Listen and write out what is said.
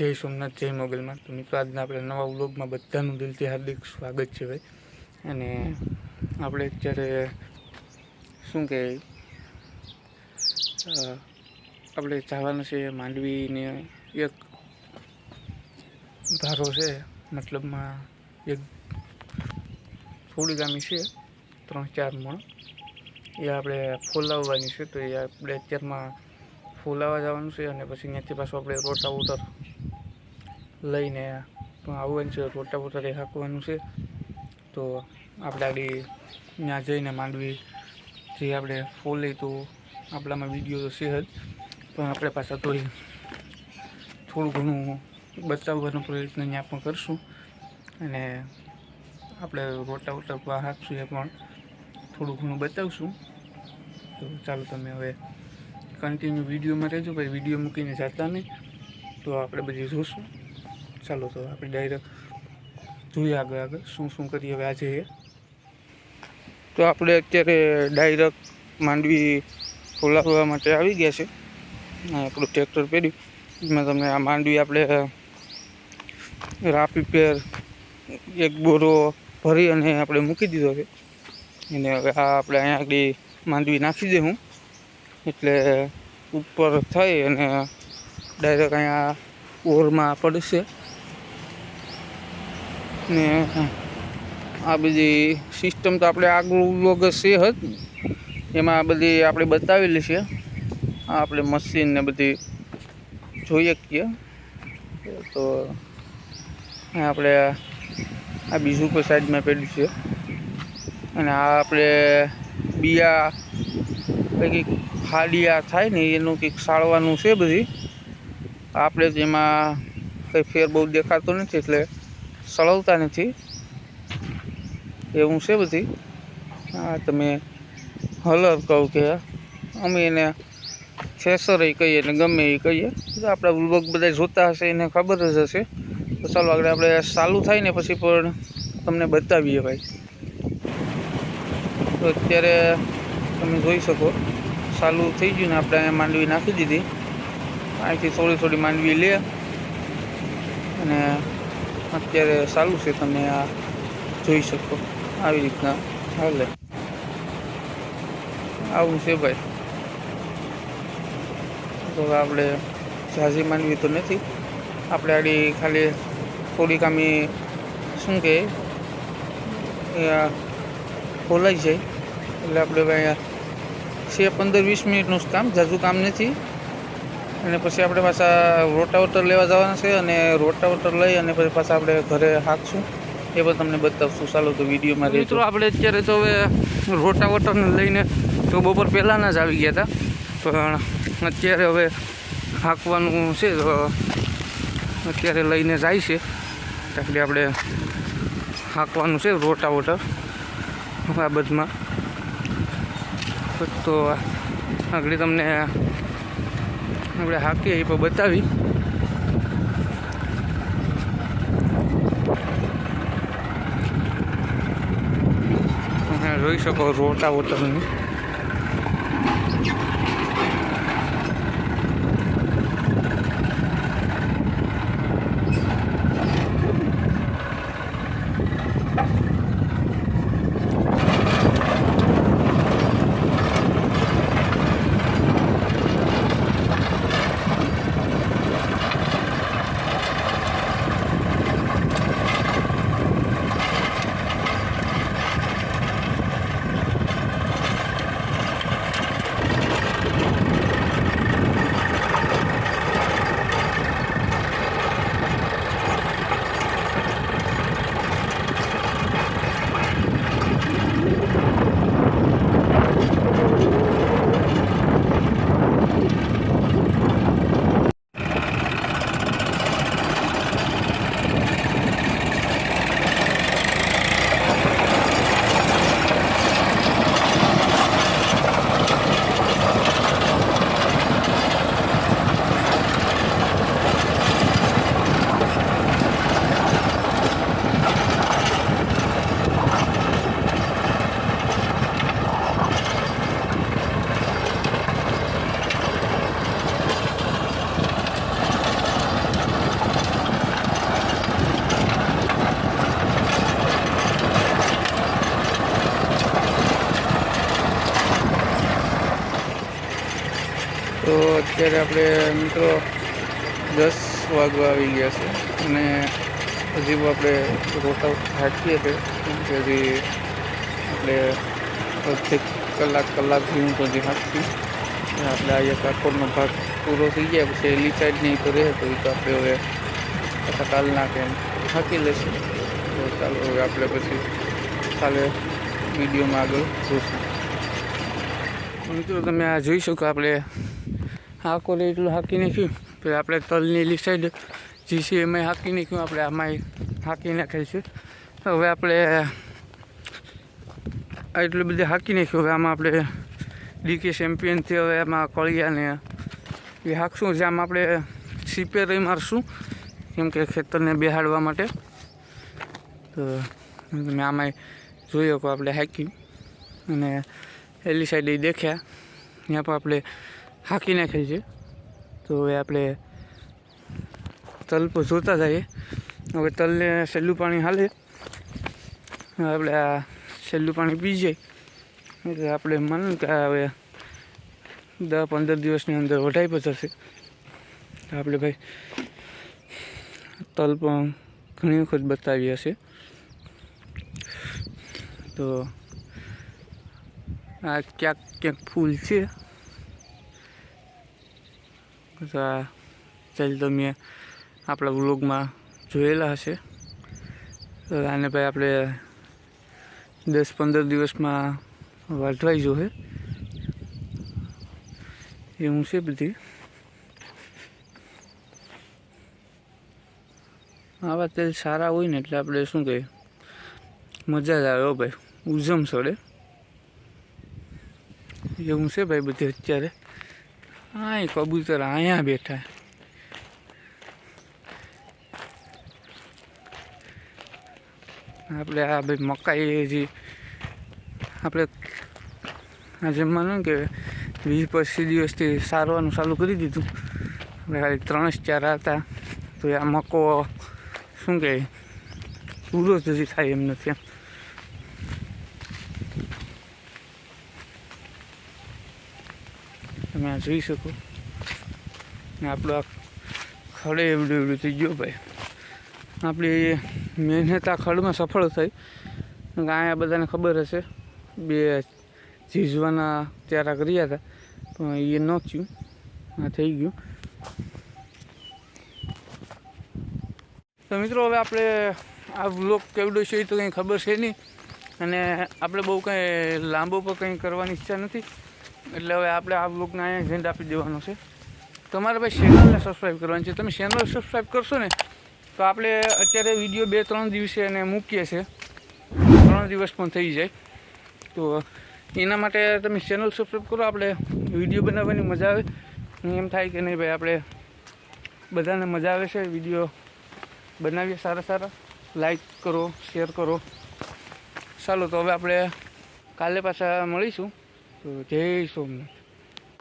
જય સોમનાથ, જય મોગલમાં. તો મિત્રો, આજના આપણે નવા વ્લોગમાં બધાનું દિલથી હાર્દિક સ્વાગત છે ભાઈ. અને આપણે અત્યારે શું કહે આપણે જવાનું છે માંડવીને એક ધારો છે, મતલબમાં એક થોડી ગામી છે, ત્રણ ચાર મણ. એ આપણે ફોલાવવાની છે, તો એ આપણે અત્યારમાં ફોલાવા જવાનું છે અને પછી ત્યાંથી પાછું આપણે રોટા વોટર લઈને આવવાનું છે રોટા વોટર એ હાંકવાનું છે, તો આપણે આગળ ત્યાં જઈને માંડવી જે આપણે ફોલે તો આપણામાં વીડિયો તો છે જ, પણ આપણે પાછા તો થોડું ઘણું બચાવવાનો પ્રયત્ન ત્યાં પણ કરશું. અને આપણે રોટા ઉટા હાંકશું એ પણ થોડું ઘણું બતાવશું. તો ચાલો તમે હવે કન્ટિન્યુ વિડીયોમાં રહેજો ભાઈ વીડિયો મૂકીને જતા નહીં, તો આપણે બધી જોશું. ચાલો તો આપણે ડાયરેક્ટ જોઈએ આગળ આગળ. શું શું કરીએ હવે? આજે તો આપણે અત્યારે ડાયરેક્ટ માંડવી ફોલાવવા માટે આવી ગયા છે. આપણું ટ્રેક્ટર પહેર્યું. એમાં તમને આ માંડવી આપણે રાપી પેર એક બોરો ભરી અને આપણે મૂકી દીધો છે. એને હવે આ આપણે અહીંયા આગળ માંડવી નાખી દે હું. એટલે ઉપર થઈ અને ડાયરેક્ટ અહીંયા ઓરમાં પડશે. ને આ બધી સિસ્ટમ તો આપણે આગળ વ્લોગ છે જ. એમાં આ બધી આપણે બતાવેલી છે. આ આપણે મશીન ને બધી જોઈએ છીએ તો આપણે આ બીજું કોઈ સાઈડમાં પેલું છે. અને આ આપણે બિયા કંઈક ખાડિયા થાય ને એનું કંઈક સાળવાનું છે બધી. આપણે તેમાં કંઈ ફેર બહુ દેખાતો નથી એટલે સળવતા નથી. એવું છે બધી. આ તમે હલર કહો કે અમે એને થેસર કહીએ ને ગમે એ કહીએ. આપણા વ્લોગ બધા જોતા હશે, એને ખબર જ હશે. તો ચાલો આગળ આપણે ચાલુ થાય ને પછી પણ તમને બતાવીએ ભાઈ. તો અત્યારે તમે જોઈ શકો, ચાલુ થઈ ગયું ને આપણે અહીંયા માંડવી નાખી દીધી. અહીંથી થોડી થોડી માંડવી લે. અને અત્યારે ચાલુ છે, તમે આ જોઈ શકો. આવી રીતના હાલે. આવું છે ભાઈ. તો આપણે ઝાઝી માનવી તો નથી. આપણે આડી ખાલી થોડીક અમે શું કહે ખોલાઈ જાય. એટલે આપણે ભાઈ છે પંદર વીસ મિનિટનું કામ ઝાઝું કામ નથી. અને પછી આપણે પાછા રોટાવટર લેવા જવાના છે અને રોટાવટર લઈ અને પછી પાછા આપણે ઘરે હાંકશું. એ પણ તમને બતાવશું. ચાલો તો વિડીયોમાં મિત્રો, આપણે અત્યારે તો હવે રોટાવટરને લઈને તો બપોર પહેલાંના જ આવી ગયા હતા. પણ અત્યારે હવે હાંકવાનું છે તો અત્યારે લઈને જાય છે. એટલે આપણે હાંકવાનું છે રોટાવટર બાબતમાં તો આગળ તમને આપણે હાકીએ એ પણ બતાવી. જોઈ શકો રોટા વોટરની અત્યારે આપણે મિત્રો દસ વાગવા આવી ગયા છે. અને હજી આપણે રોટા હાંકીએ કે હજી આપણે અડધી કલાક કલાક જેવું તો હજી હાંકશું. આપણે એક આખોનો ભાગ પૂરો થઈ ગયા. પછી એલી સાઈડ નહીં તો રહે તો એ તો આપણે હવે પાછા કાલના કે હાંકી લઈશું. તો ચાલો હવે આપણે પછી કાલે વિડીયોમાં આગળ જોઈશું મિત્રો તમે આ જોઈ શકો આપણે હાકો એટલું હાકી નાખ્યું. પછી આપણે તલની એલી સાઈડ જીસી એમાં હાકી નાખ્યું. આપણે આમાં હાકી નાખાય છે હવે આપણે એટલું બધું હાકી નાખ્યું. હવે આમાં આપણે ડીકે ચેમ્પિયનથી હવે એમાં કળિયાને એ હાંકશું. જે આમાં આપણે સીપેરી મારશું કેમ કે ખેતરને બેહાડવા માટે. તો તમે આમાં જોયો કે આપણે હાકી અને એલી સાઈડ દેખ્યા. ત્યાં પણ આપણે હાકી નાખીએ છીએ તો હવે આપણે તલ પર જોતા જઈએ. હવે તલને છેલ્લું પાણી હાલે. આપણે આ છેલ્લું પાણી પી જાય એટલે આપણે માનો કે હવે દસ પંદર દિવસની અંદર વઢાઈ પચાશે તો આપણે ભાઈ તલ પણ ઘણી વખત બતાવી હશે તો આ ક્યાંક ક્યાંક ફૂલ છે. તો આ ચાલ તમે આપણા વ્લોગમાં જોયેલા હશે. તો આને ભાઈ આપણે દસ પંદર દિવસમાં વાઢવાઈ જોશે. એવું છે બધી. આવા તેલ સારા હોય ને એટલે આપણે શું કહીએ? મજા જ આવે હો ભાઈ. ઉજમ સડે. એવું છે ભાઈ બધી અત્યારે? હા કબૂતર અહીંયા બેઠા. આપણે આ ભાઈ મકાઈ હજી આપણે આજે માનો કે વીસ પચીસ દિવસથી સારવાનું ચાલુ કરી દીધું. આપણે ખાલી ત્રણ જ ચાર હતા. તો આ મકો શું કહે પૂરો જ હજી થાય એમ નથી એમ. તમે આ જોઈ શકો. ને આપણું આ ખડે એવડું એવડું થઈ ગયો ભાઈ. આપણી મહેનત આ ખડમાં સફળ થઈ. અહીંયા બધાને ખબર હશે, બે ઝીઝવાના ચારા કર્યા હતા, પણ એ ન થયું. આ થઈ ગયું. તો મિત્રો હવે આપણે આ વ્લોગ કેવડો છે એ તો કંઈ ખબર છે નહીં. અને આપણે બહુ કંઈ લાંબો પણ કંઈ કરવાની ઈચ્છા નથી. એટલે હવે આપણે આ બ્લોગને અહીંયા ઝેન્ડ આપી દેવાનો છે. તમારે ભાઈ ચેનલને સબસ્ક્રાઈબ કરવાની છે. તમે ચેનલ સબસ્ક્રાઈબ કરશો ને, તો આપણે અત્યારે વીડિયો બે, ત્રણ દિવસે એને મૂકીએ છીએ ત્રણ દિવસ પણ થઈ જાય. તો એના માટે તમે ચેનલ સબસ્ક્રાઈબ કરો, આપણે વીડિયો બનાવવાની મજા આવે. એમ થાય કે નહીં ભાઈ, આપણે બધાને મજા આવે છે વીડિયો બનાવીએ સારા સારા. લાઈક કરો શેર કરો. ચાલો, તો હવે આપણે કાલે પાછા મળીશું. તો જય સોમનાથ